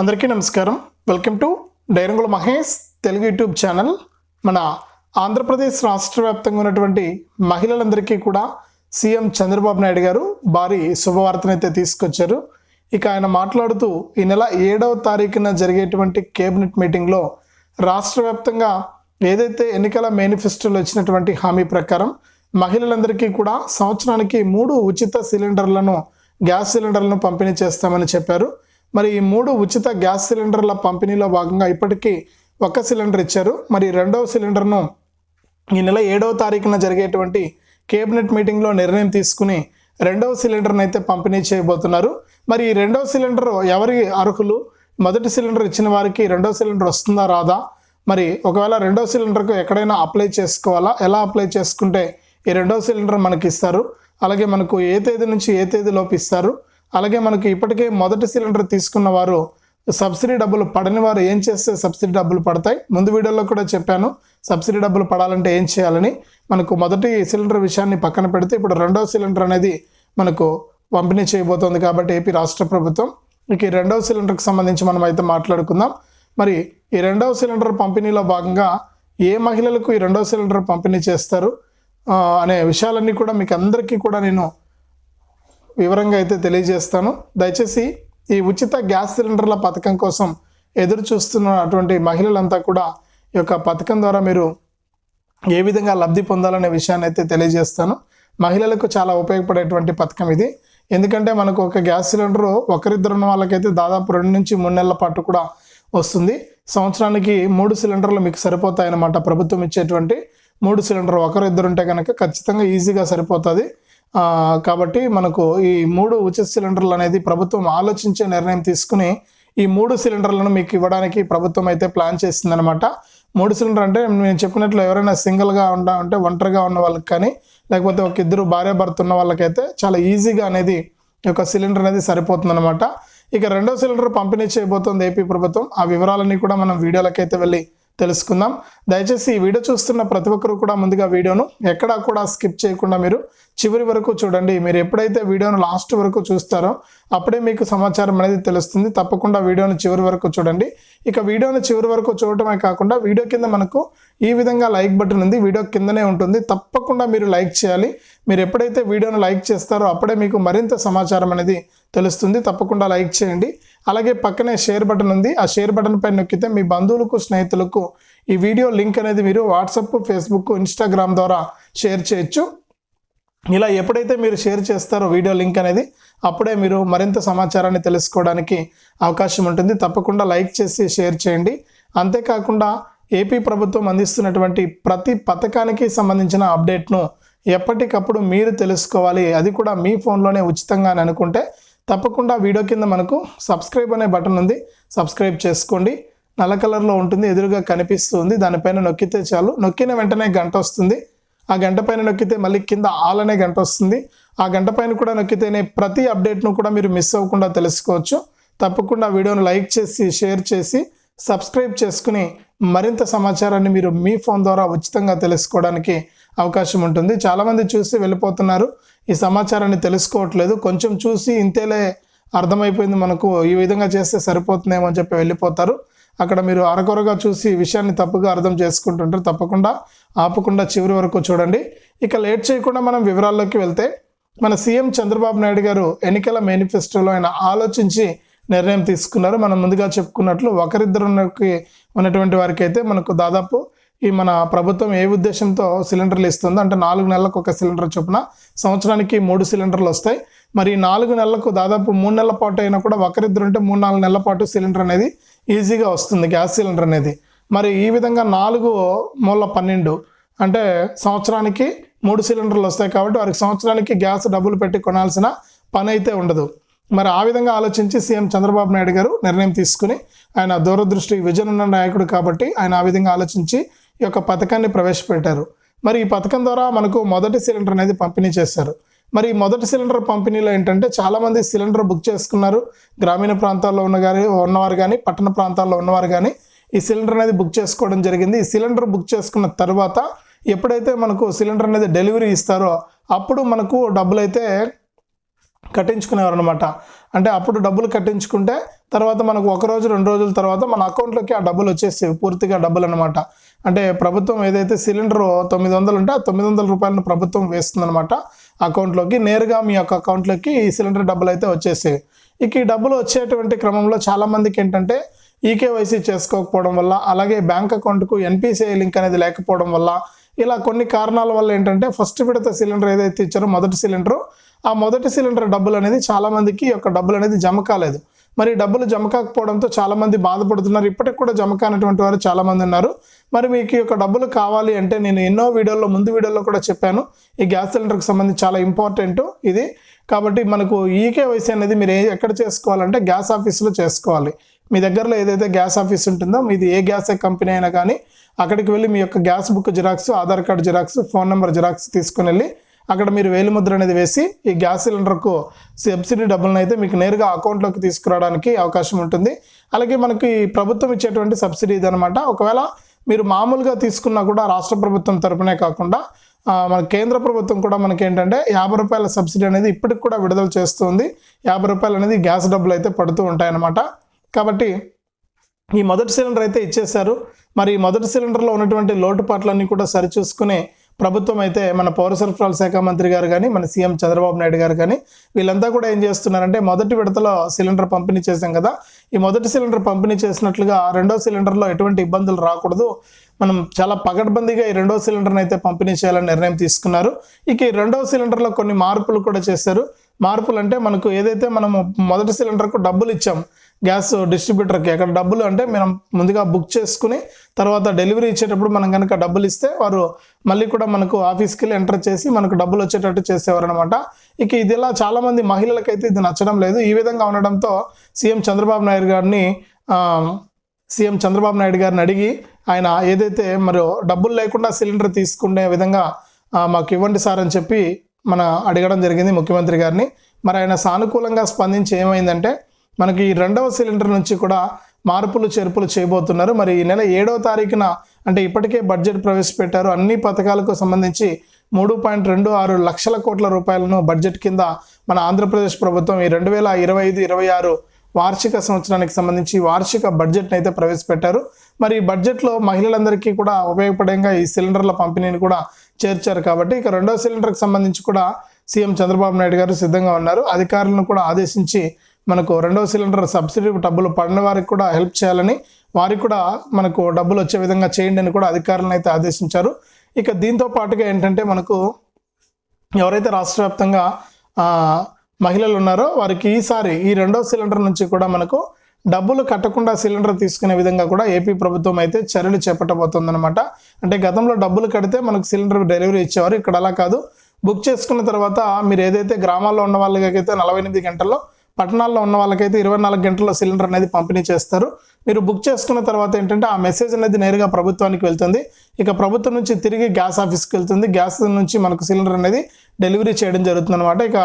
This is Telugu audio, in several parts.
అందరికీ నమస్కారం. Welcome to Dairangula Mahesh Telugu YouTube channel. మన ఆంధ్రప్రదేశ్ రాష్ట్ర వ్యాప్తంగా ఉన్నటువంటి మహిళలందరికీ కూడా సీఎం చంద్రబాబు నాయుడు గారు భారీ శుభవార్తనైతే తీసుకొచ్చారు. ఇక ఆయన మాట్లాడుతూ ఈ నెల ఏడవ తారీఖున జరిగేటువంటి కేబినెట్ మీటింగ్లో రాష్ట్ర వ్యాప్తంగా ఏదైతే ఎన్నికల మేనిఫెస్టోలో ఇచ్చినటువంటి హామీ ప్రకారం మహిళలందరికీ కూడా సంవత్సరానికి మూడు ఉచిత సిలిండర్లను గ్యాస్ సిలిండర్లను పంపిణీ చేస్తామని చెప్పారు. మరి ఈ మూడు ఉచిత గ్యాస్ సిలిండర్ల పంపిణీలో భాగంగా ఇప్పటికీ ఒక సిలిండర్ ఇచ్చారు. మరి రెండవ సిలిండర్ను ఈ నెల ఏడవ తారీఖున జరిగేటువంటి కేబినెట్ మీటింగ్లో నిర్ణయం తీసుకుని రెండవ సిలిండర్ని అయితే పంపిణీ చేయబోతున్నారు. మరి ఈ రెండవ సిలిండర్ ఎవరి అర్హులు? మొదటి సిలిండర్ ఇచ్చిన వారికి రెండవ సిలిండర్ వస్తుందా రాదా? మరి ఒకవేళ రెండవ సిలిండర్కు ఎక్కడైనా అప్లై చేసుకోవాలా? ఎలా అప్లై చేసుకుంటే ఈ రెండవ సిలిండర్ మనకి ఇస్తారు? అలాగే మనకు ఏ తేదీ నుంచి ఏ తేదీలోపు ఇస్తారు? అలాగే మనకు ఇప్పటికే మొదటి సిలిండర్ తీసుకున్న వారు సబ్సిడీ డబ్బులు పడని వారు ఏం చేస్తే సబ్సిడీ డబ్బులు పడతాయి? ముందు వీడియోలో కూడా చెప్పాను సబ్సిడీ డబ్బులు పడాలంటే ఏం చేయాలని. మనకు మొదటి సిలిండర్ విషయాన్ని పక్కన పెడితే ఇప్పుడు రెండవ సిలిండర్ అనేది మనకు పంపిణీ చేయబోతోంది కాబట్టి ఏపీ రాష్ట్ర ప్రభుత్వం. ఇక ఈ రెండవ సిలిండర్కి సంబంధించి మనం అయితే మాట్లాడుకుందాం. మరి ఈ రెండవ సిలిండర్ పంపిణీలో భాగంగా ఏ మహిళలకు ఈ రెండవ సిలిండర్ పంపిణీ చేస్తారు? అనే విషయాలన్నీ కూడా మీకు అందరికీ కూడా నేను వివరంగా అయితే తెలియజేస్తాను. దయచేసి ఈ ఉచిత గ్యాస్ సిలిండర్ల పథకం కోసం ఎదురు చూస్తున్నటువంటి మహిళలంతా కూడా ఈ యొక్క పథకం ద్వారా మీరు ఏ విధంగా లబ్ధి పొందాలనే విషయాన్ని అయితే తెలియజేస్తాను. మహిళలకు చాలా ఉపయోగపడేటువంటి పథకం ఇది. ఎందుకంటే మనకు ఒక గ్యాస్ సిలిండర్ ఒకరిద్దరు ఉన్న వాళ్ళకైతే దాదాపు రెండు నుంచి మూడు నెలల పాటు కూడా వస్తుంది. సంవత్సరానికి మూడు సిలిండర్లు మీకు సరిపోతాయన్నమాట ప్రభుత్వం ఇచ్చేటువంటి మూడు సిలిండర్ ఒకరిద్దరు ఉంటే కనుక ఖచ్చితంగా ఈజీగా సరిపోతుంది. కాబట్టి మనకు ఈ మూడు ఉచిత సిలిండర్లు అనేది ప్రభుత్వం ఆలోచించే నిర్ణయం తీసుకుని ఈ మూడు సిలిండర్లను మీకు ఇవ్వడానికి ప్రభుత్వం అయితే ప్లాన్ చేసిందనమాట. మూడు సిలిండర్ అంటే నేను చెప్పినట్లు ఎవరైనా సింగిల్గా ఉండ అంటే ఒంటరిగా ఉన్న వాళ్ళకి కానీ లేకపోతే ఒక ఇద్దరు భార్య భర్త ఉన్న వాళ్ళకైతే చాలా ఈజీగా అనేది ఈ యొక్క సిలిండర్ అనేది సరిపోతుందన్నమాట ఇక రెండో సిలిండర్ పంపిణీ చేయబోతోంది ఏపీ ప్రభుత్వం. ఆ వివరాలన్నీ కూడా మనం వీడియోలకైతే వెళ్ళి తెలుసుకుందాం. దయచేసి ఈ వీడియో చూస్తున్న ప్రతి ఒక్కరు కూడా ముందుగా వీడియోను ఎక్కడా కూడా స్కిప్ చేయకుండా మీరు చివరి వరకు చూడండి. మీరు ఎప్పుడైతే వీడియోను లాస్ట్ వరకు చూస్తారో అప్పుడే మీకు సమాచారం అనేది తెలుస్తుంది. తప్పకుండా వీడియోను చివరి వరకు చూడండి. ఇక వీడియోను చివరి వరకు చూడటమే కాకుండా వీడియో కింద మనకు ఈ విధంగా లైక్ బటన్ ఉంది. వీడియో కిందనే ఉంటుంది. తప్పకుండా మీరు లైక్ చేయాలి. మీరు ఎప్పుడైతే వీడియోను లైక్ చేస్తారో అప్పుడే మీకు మరింత సమాచారం అనేది తెలుస్తుంది. తప్పకుండా లైక్ చేయండి. అలాగే పక్కనే షేర్ బటన్ ఉంది. ఆ షేర్ బటన్ పైన నొక్కితే మీ బంధువులకు స్నేహితులకు ఈ వీడియో లింక్ అనేది మీరు వాట్సాప్ ఫేస్బుక్ ఇన్స్టాగ్రామ్ ద్వారా షేర్ చేయొచ్చు. ఇలా ఎప్పుడైతే మీరు షేర్ చేస్తారో వీడియో లింక్ అనేది అప్పుడే మీరు మరింత సమాచారాన్ని తెలుసుకోవడానికి అవకాశం ఉంటుంది. తప్పకుండా లైక్ చేసి షేర్ చేయండి. అంతేకాకుండా ఏపీ ప్రభుత్వం అందిస్తున్నటువంటి ప్రతి పథకానికి సంబంధించిన అప్డేట్ను ఎప్పటికప్పుడు మీరు తెలుసుకోవాలి. అది కూడా మీ ఫోన్లోనే ఉచితంగా అని అనుకుంటే తప్పకుండా వీడియో కింద మనకు సబ్స్క్రైబ్ అనే బటన్ ఉంది. సబ్స్క్రైబ్ చేసుకోండి. నల్ల కలర్లో ఉంటుంది ఎదురుగా కనిపిస్తుంది. దానిపైన నొక్కితే చాలు. నొక్కిన వెంటనే గంట వస్తుంది. ఆ గంట పైన నొక్కితే మళ్ళీ కింద ఆల్ అనే గంట వస్తుంది. ఆ గంట పైన కూడా నొక్కితేనే ప్రతి అప్డేట్ను కూడా మీరు మిస్ అవ్వకుండా తెలుసుకోవచ్చు. తప్పకుండా వీడియోను లైక్ చేసి షేర్ చేసి సబ్స్క్రైబ్ చేసుకుని మరింత సమాచారాన్ని మీరు మీ ఫోన్ ద్వారా ఉచితంగా తెలుసుకోవడానికి అవకాశం ఉంటుంది. చాలామంది చూసి వెళ్ళిపోతున్నారు. ఈ సమాచారాన్ని తెలుసుకోవట్లేదు. కొంచెం చూసి ఇంతేలే అర్థమైపోయింది మనకు ఈ విధంగా చేస్తే సరిపోతుందేమో అని చెప్పి వెళ్ళిపోతారు. అక్కడ మీరు అరకొరగా చూసి విషయాన్ని తప్పుగా అర్థం చేసుకుంటుంటారు. తప్పకుండా ఆపకుండా చివరి వరకు చూడండి. ఇక లేట్ చేయకుండా మనం వివరాల్లోకి వెళ్తే మన సీఎం చంద్రబాబు నాయుడు గారు ఎన్నికల మేనిఫెస్టోలో ఆయన ఆలోచించి నిర్ణయం తీసుకున్నారు. మనం ముందుగా చెప్పుకున్నట్లు ఒకరిద్దరు ఉన్నటువంటి వారికి అయితే మనకు దాదాపు ఈ మన ప్రభుత్వం ఏ ఉద్దేశంతో సిలిండర్లు ఇస్తుందో అంటే నాలుగు నెలలకు ఒక సిలిండర్ చొప్పున సంవత్సరానికి మూడు సిలిండర్లు వస్తాయి. మరి నాలుగు నెలలకు దాదాపు మూడు నెలల పాటు అయినా కూడా ఒకరిద్దరు ఉంటే మూడు నాలుగు నెలల పాటు సిలిండర్ అనేది ఈజీగా వస్తుంది గ్యాస్ సిలిండర్ అనేది. మరి ఈ విధంగా నాలుగు మూల పన్నెండు అంటే సంవత్సరానికి మూడు సిలిండర్లు వస్తాయి కాబట్టి వారికి సంవత్సరానికి గ్యాస్ డబ్బులు పెట్టి కొనాల్సిన పని అయితే ఉండదు. మరి ఆ విధంగా ఆలోచించి సీఎం చంద్రబాబు నాయుడు గారు నిర్ణయం తీసుకుని ఆయన దూరదృష్టి విజన్ ఉన్న నాయకుడు కాబట్టి ఆయన ఆ విధంగా ఆలోచించి ఈ యొక్క పథకాన్ని ప్రవేశపెట్టారు. మరి ఈ పథకం ద్వారా మనకు మొదటి సిలిండర్ అనేది పంపిణీ చేశారు. మరి ఈ మొదటి సిలిండర్ పంపిణీలో ఏంటంటే చాలామంది సిలిండర్ బుక్ చేసుకున్నారు. గ్రామీణ ప్రాంతాల్లో ఉన్న కానీ ఉన్నవారు కానీ పట్టణ ప్రాంతాల్లో ఉన్నవారు కానీ ఈ సిలిండర్ అనేది బుక్ చేసుకోవడం జరిగింది. ఈ సిలిండర్ బుక్ చేసుకున్న తర్వాత ఎప్పుడైతే మనకు సిలిండర్ అనేది డెలివరీ ఇస్తారో అప్పుడు మనకు డబ్బులు అయితే కట్టించుకునేవారు అనమాట అంటే అప్పుడు డబ్బులు కట్టించుకుంటే తర్వాత మనకు ఒక రోజు రెండు రోజుల తర్వాత మన అకౌంట్లోకి ఆ డబ్బులు వచ్చేసేవి పూర్తిగా డబ్బులు అనమాట అంటే ప్రభుత్వం ఏదైతే సిలిండర్ తొమ్మిది వందలు ఉంటే ఆ తొమ్మిది వందల రూపాయలను ప్రభుత్వం వేస్తుందనమాట అకౌంట్లోకి. నేరుగా మీ యొక్క అకౌంట్లోకి ఈ సిలిండర్ డబ్బులు అయితే వచ్చేసేవి. ఇక ఈ డబ్బులు వచ్చేటువంటి క్రమంలో చాలామందికి ఏంటంటే ఈకేవైసీ చేసుకోకపోవడం వల్ల అలాగే బ్యాంక్ అకౌంట్కు ఎన్పిసిఐ లింక్ అనేది లేకపోవడం వల్ల ఇలా కొన్ని కారణాల వల్ల ఏంటంటే ఫస్ట్ విడత సిలిండర్ ఏదైతే ఇచ్చారో మొదటి సిలిండర్ ఆ మొదటి సిలిండర్ డబ్బులు అనేది చాలామందికి ఈ యొక్క డబ్బులు అనేది జమ కాలేదు. మరి డబ్బులు జమ కాకపోవడంతో చాలామంది బాధపడుతున్నారు. ఇప్పటికి కూడా జమ కానటువంటి వారు చాలామంది ఉన్నారు. మరి మీకు ఈ యొక్క డబ్బులు కావాలి అంటే నేను ఎన్నో వీడియోల్లో ముందు వీడియోలో కూడా చెప్పాను. ఈ గ్యాస్ సిలిండర్కి సంబంధించి చాలా ఇంపార్టెంట్ ఇది. కాబట్టి మనకు ఈకేవైసీ అనేది మీరు ఏ- ఎక్కడ చేసుకోవాలంటే గ్యాస్ ఆఫీస్లో చేసుకోవాలి. మీ దగ్గరలో ఏదైతే గ్యాస్ ఆఫీస్ ఉంటుందో మీది ఏ గ్యాస్ కంపెనీ అయినా కానీ అక్కడికి వెళ్ళి మీ యొక్క gas book xerox Aadhaar card xerox phone number xerox తీసుకుని వెళ్ళి అక్కడ మీరు వేలిముద్ర అనేది వేసి ఈ గ్యాస్ సిలిండర్కు సబ్సిడీ డబ్బులను అయితే మీకు నేరుగా అకౌంట్లోకి తీసుకురావడానికి అవకాశం ఉంటుంది. అలాగే మనకి ప్రభుత్వం ఇచ్చేటువంటి సబ్సిడీ ఇది అనమాట ఒకవేళ మీరు మామూలుగా తీసుకున్నా కూడా రాష్ట్ర ప్రభుత్వం తరపునే కాకుండా మన కేంద్ర ప్రభుత్వం కూడా మనకి ఏంటంటే యాభై రూపాయల సబ్సిడీ అనేది ఇప్పటికి కూడా విడుదల చేస్తుంది. యాభై రూపాయలు అనేది గ్యాస్ డబ్బులు అయితే పడుతూ ఉంటాయన్నమాట. కాబట్టి ఈ మొదటి సిలిండర్ అయితే ఇచ్చేశారు. మరి మొదటి సిలిండర్లో ఉన్నటువంటి లోటుపాట్లన్నీ కూడా సరిచూసుకుని ప్రభుత్వం అయితే మన పౌర సరఫరాల శాఖ మంత్రి గారు కానీ మన సీఎం చంద్రబాబు నాయుడు గారు కానీ వీళ్ళంతా కూడా ఏం చేస్తున్నారంటే మొదటి విడతలో సిలిండర్ పంపిణీ చేశాం కదా. ఈ మొదటి సిలిండర్ పంపిణీ చేసినట్లుగా రెండో సిలిండర్లో ఎటువంటి ఇబ్బందులు రాకూడదు. మనం చాలా పగడ్బందీగా ఈ రెండో సిలిండర్ని అయితే పంపిణీ చేయాలని నిర్ణయం తీసుకున్నారు. ఇక ఈ రెండో సిలిండర్లో కొన్ని మార్పులు కూడా చేశారు. మార్పులు అంటే మనకు ఏదైతే మనం మొదటి సిలిండర్కు డబ్బులు ఇచ్చాం గ్యాస్ డిస్ట్రిబ్యూటర్కి అక్కడ డబ్బులు అంటే మనం ముందుగా బుక్ చేసుకుని తర్వాత డెలివరీ ఇచ్చేటప్పుడు మనం కనుక డబ్బులు ఇస్తే వారు మళ్ళీ కూడా మనకు ఆఫీస్కి వెళ్ళి ఎంటర్ చేసి మనకు డబ్బులు వచ్చేటట్టు చేసేవారు అనమాట ఇక ఇది ఇలా చాలామంది మహిళలకైతే ఇది నచ్చడం లేదు. ఈ విధంగా ఉండడంతో సీఎం చంద్రబాబు నాయుడు గారిని సీఎం చంద్రబాబు నాయుడు గారిని అడిగి ఆయన ఏదైతే మరి డబ్బులు లేకుండా సిలిండర్ తీసుకునే విధంగా మాకు ఇవ్వండి సార్ అని చెప్పి మన అడగడం జరిగింది ముఖ్యమంత్రి గారిని. మరి ఆయన సానుకూలంగా స్పందించి ఏమైందంటే మనకి ఈ రెండవ సిలిండర్ నుంచి కూడా మార్పులు చేర్పులు చేయబోతున్నారు. మరి ఈ నెల ఏడవ తారీఖున అంటే ఇప్పటికే బడ్జెట్ ప్రవేశపెట్టారు. అన్ని పథకాలకు సంబంధించి మూడు పాయింట్ రెండు ఆరు లక్షల కోట్ల రూపాయలను బడ్జెట్ కింద మన ఆంధ్రప్రదేశ్ ప్రభుత్వం ఈ రెండు వేల ఇరవై ఐదు ఇరవై ఆరు వార్షిక సంవత్సరానికి సంబంధించి వార్షిక బడ్జెట్ని అయితే ప్రవేశపెట్టారు. మరి ఈ బడ్జెట్లో మహిళలందరికీ కూడా ఉపయోగపడంగా ఈ సిలిండర్ల పంపిణీని కూడా చేర్చారు కాబట్టి ఇక రెండో సిలిండర్కి సంబంధించి కూడా సీఎం చంద్రబాబు నాయుడు గారు సిద్ధంగా ఉన్నారు. అధికారులను కూడా ఆదేశించి మనకు రెండో సిలిండర్ సబ్సిడీ డబ్బులు పడిన వారికి కూడా హెల్ప్ చేయాలని వారికి కూడా మనకు డబ్బులు వచ్చే విధంగా చేయండి అని కూడా అధికారులను అయితే ఆదేశించారు. ఇక దీంతో పాటుగా ఏంటంటే మనకు ఎవరైతే రాష్ట్ర వ్యాప్తంగా మహిళలు ఉన్నారో వారికి ఈసారి ఈ రెండో సిలిండర్ నుంచి కూడా మనకు డబ్బులు కట్టకుండా సిలిండర్ తీసుకునే విధంగా కూడా ఏపీ ప్రభుత్వం అయితే చర్యలు చేపట్టబోతుందన్నమాట. అంటే గతంలో డబ్బులు కడితే మనకు సిలిండర్ డెలివరీ ఇచ్చేవారు ఇక్కడ అలా కాదు. బుక్ చేసుకున్న తర్వాత మీరు ఏదైతే గ్రామాల్లో ఉన్న వాళ్ళకైతే నలభై ఎనిమిది గంటల్లో పట్టణాల్లో ఉన్న వాళ్ళకైతే ఇరవై నాలుగు గంటల్లో సిలిండర్ అనేది పంపిణీ చేస్తారు. మీరు బుక్ చేసుకున్న తర్వాత ఏంటంటే ఆ మెసేజ్ అనేది నేరుగా ప్రభుత్వానికి వెళ్తుంది. ఇక ప్రభుత్వం నుంచి తిరిగి గ్యాస్ ఆఫీస్కి వెళ్తుంది. గ్యాస్ నుంచి మనకు సిలిండర్ అనేది డెలివరీ చేయడం జరుగుతుంది అనమాట ఇక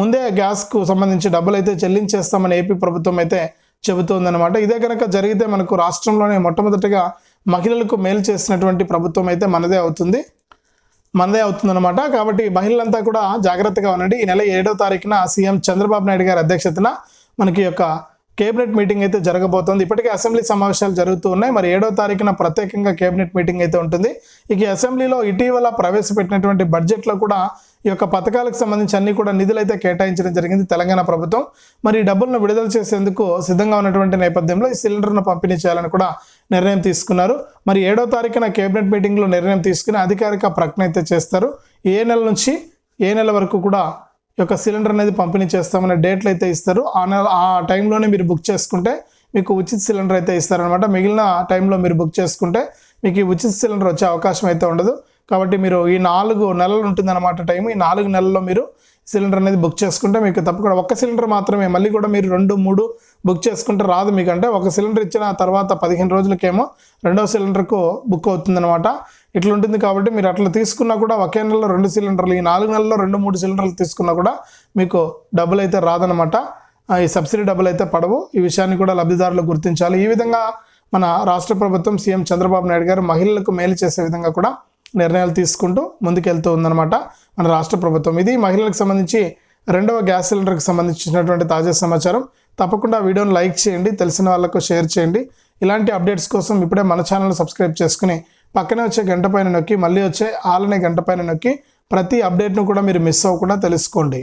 ముందే గ్యాస్కు సంబంధించి డబ్బులు అయితే చెల్లించేస్తామని ఏపీ ప్రభుత్వం అయితే చెబుతోందనమాట ఇదే కనుక జరిగితే మనకు రాష్ట్రంలోనే మొట్టమొదటిగా మహిళలకు మేలు చేసినటువంటి ప్రభుత్వం అయితే మనదే అవుతుంది. మనదే అవుతుందన్నమాట. కాబట్టి మహిళలంతా కూడా జాగ్రత్తగా ఉండండి. ఈ నెల ఏడో తారీఖున సీఎం చంద్రబాబు నాయుడు గారి అధ్యక్షతన మనకి యొక్క కేబినెట్ మీటింగ్ అయితే జరగబోతోంది. ఇప్పటికే అసెంబ్లీ సమావేశాలు జరుగుతూ ఉన్నాయి. మరి ఏడో తారీఖున ప్రత్యేకంగా కేబినెట్ మీటింగ్ అయితే ఉంటుంది. ఇక అసెంబ్లీలో ఇటీవల ప్రవేశపెట్టినటువంటి బడ్జెట్లో కూడా ఈ యొక్క పథకాలకు సంబంధించి అన్ని కూడా నిధులు అయితే కేటాయించడం జరిగింది తెలంగాణ ప్రభుత్వం. మరి ఈ డబ్బులను విడుదల చేసేందుకు సిద్ధంగా ఉన్నటువంటి నేపథ్యంలో ఈ సిలిండర్ను పంపిణీ చేయాలని కూడా నిర్ణయం తీసుకున్నారు. మరి ఏడో తారీఖున కేబినెట్ మీటింగ్లో నిర్ణయం తీసుకుని అధికారిక ప్రకటన అయితే చేస్తారు. ఏ నెల నుంచి ఏ నెల వరకు కూడా ఈ యొక్క సిలిండర్ అనేది పంపిణీ చేస్తామనే డేట్లు అయితే ఇస్తారు. ఆ నెల ఆ టైంలోనే మీరు బుక్ చేసుకుంటే మీకు ఉచిత సిలిండర్ అయితే ఇస్తారనమాట మిగిలిన టైంలో మీరు బుక్ చేసుకుంటే మీకు ఈ ఉచిత సిలిండర్ వచ్చే అవకాశం అయితే ఉండదు. కాబట్టి మీరు ఈ నాలుగు నెలలు ఉంటుందన్నమాట టైం ఈ నాలుగు నెలల్లో మీరు సిలిండర్ అనేది బుక్ చేసుకుంటే మీకు తప్పకుండా ఒక్క సిలిండర్ మాత్రమే మళ్ళీ కూడా మీరు రెండు మూడు బుక్ చేసుకుంటే రాదు మీకంటే. ఒక సిలిండర్ ఇచ్చిన తర్వాత పదిహేను రోజులకేమో రెండో సిలిండర్కు బుక్ అవుతుందన్నమాట. ఇట్లా ఉంటుంది కాబట్టి మీరు అట్లా తీసుకున్నా కూడా ఒకే నెలలో రెండు సిలిండర్లు ఈ నాలుగు నెలల్లో రెండు మూడు సిలిండర్లు తీసుకున్నా కూడా మీకు డబ్బులు అయితే రాదనమాట ఈ సబ్సిడీ డబ్బులు అయితే పడవు. ఈ విషయాన్ని కూడా లబ్ధిదారులు గుర్తించాలి. ఈ విధంగా మన రాష్ట్ర ప్రభుత్వం సీఎం చంద్రబాబు నాయుడు గారు మహిళలకు మేలు చేసే విధంగా కూడా నిర్ణయాలు తీసుకుంటూ ముందుకెళ్తూ ఉందన్నమాట మన రాష్ట్ర ప్రభుత్వం. ఇది మహిళలకు సంబంధించి రెండవ గ్యాస్ సిలిండర్కి సంబంధించినటువంటి తాజా సమాచారం. తప్పకుండా వీడియోను లైక్ చేయండి తెలిసిన వాళ్ళకు షేర్ చేయండి. ఇలాంటి అప్డేట్స్ కోసం ఇప్పుడే మన ఛానల్ సబ్స్క్రైబ్ చేసుకుని పక్కనే వచ్చే గంట పైన నొక్కి మళ్ళీ వచ్చే ఆలనే గంట పైన నొక్కి ప్రతి అప్డేట్ను కూడా మీరు మిస్ అవ్వకుండా తెలుసుకోండి.